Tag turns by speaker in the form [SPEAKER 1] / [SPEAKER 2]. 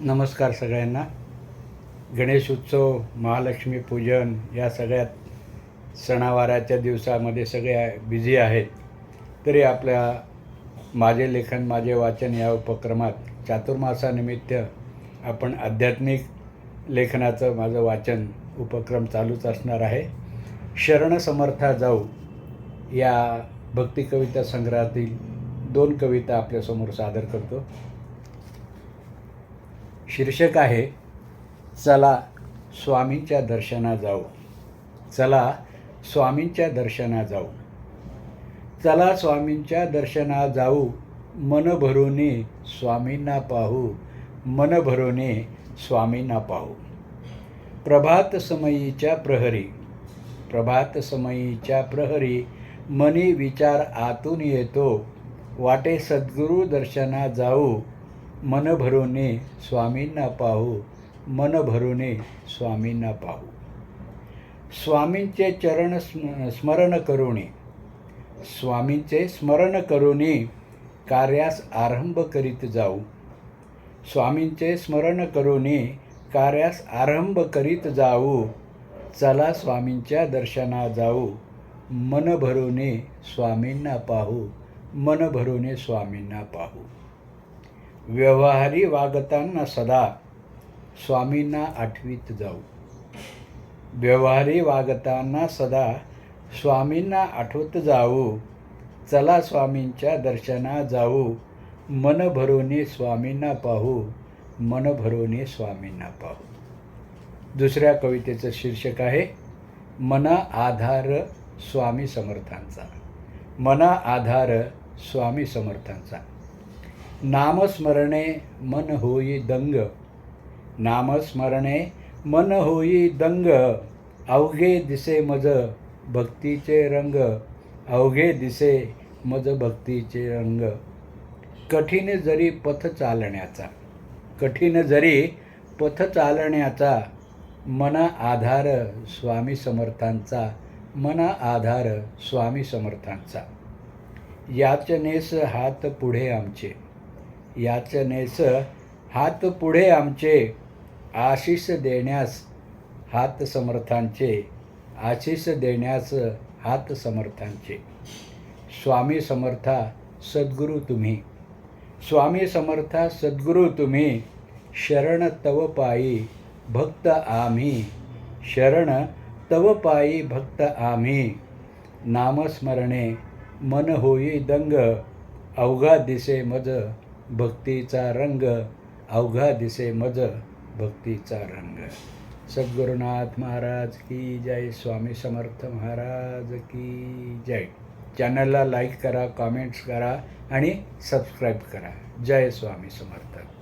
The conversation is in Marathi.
[SPEAKER 1] नमस्कार सगळ्यांना. गणेश उत्सव महालक्ष्मी पूजन या सगळ्यात सणावाराच्या दिवसामध्ये सगळ्या बिझी आहेत. तरी आपल्या माझे लेखन माझे वाचन या उपक्रमात चातुर्मासानिमित्त आपण आध्यात्मिक लेखनाचं माझं वाचन उपक्रम चालूच असणार आहे. शरण समर्था जाऊ या भक्ती कविता संग्रहातील दोन कविता आपल्यासमोर सादर करतो. शीर्षक आहे चला स्वामींच्या दर्शना जाऊ. चला स्वामींच्या दर्शना जाऊ. चला स्वामींच्या दर्शना जाऊ मन भरूने स्वामींना पाहू मन भरूने स्वामींना पाहू. प्रभात समयीच्या प्रहरी प्रभात समयीच्या प्रहरी मनी विचार आतून येतो वाटे सद्गुरू दर्शना जाऊ मन भरोने स्वामींना पाहू मन भरूने स्वामींना पाहू. स्वामींचे चरण स्म स्मरण करुणे. स्वामींचे स्मरण करुणे कार्यास आरंभ करीत जाऊ. स्वामींचे स्मरण करुणे कार्यास आरंभ करीत जाऊ. चला स्वामींच्या दर्शना जाऊ. मन भरूने स्वामींना पाहू मन भरूने स्वामींना पाहू. व्यवहारी वागताना सदा स्वामींना आठवीत जाऊ. व्यवहारी वागताना सदा स्वामींना आठवत जाऊ. चला स्वामींच्या दर्शना जाऊ. मन भरूने स्वामींना पाहू. मन भरोने स्वामींना पाहू. दुसऱ्या कवितेचं शीर्षक आहे मना आधार स्वामी समर्थांचा. मना आधार स्वामी समर्थांचा. नामस्मरणे मन होई दंग. नामस्मरणे मन होई दंग. अवघे दिसे मज भक्तीचे रंग. अवघे दिसे मज भक्तीचे रंग. कठीण जरी पथ चालण्याचा कठीण जरी पथ चालण्याचा मना आधार स्वामी समर्थांचा मना आधार स्वामी समर्थांचा. याचनेस हात पुढे आमचे. याचनेस हात पुढे आमचे आशिष देण्यास हात समर्थांचे आशिष देण्यास हात समर्थांचे. स्वामी समर्था सद्गुरू तुम्ही. स्वामी समर्था सद्गुरू तुम्ही शरण तव पायी भक्त आम्ही. शरण तव पायी भक्त आम्ही. नामस्मरणे मन होई दंग अवघा दिसे मज भक्तीचा रंग अवघा दिसे मज भक्तीचा रंग. सद्गुरुनाथ महाराज की जय स्वामी समर्थ महाराज की जय. चॅनलला लाईक करा कॉमेंट्स करा आणि सबस्क्राईब करा. जय स्वामी समर्थ.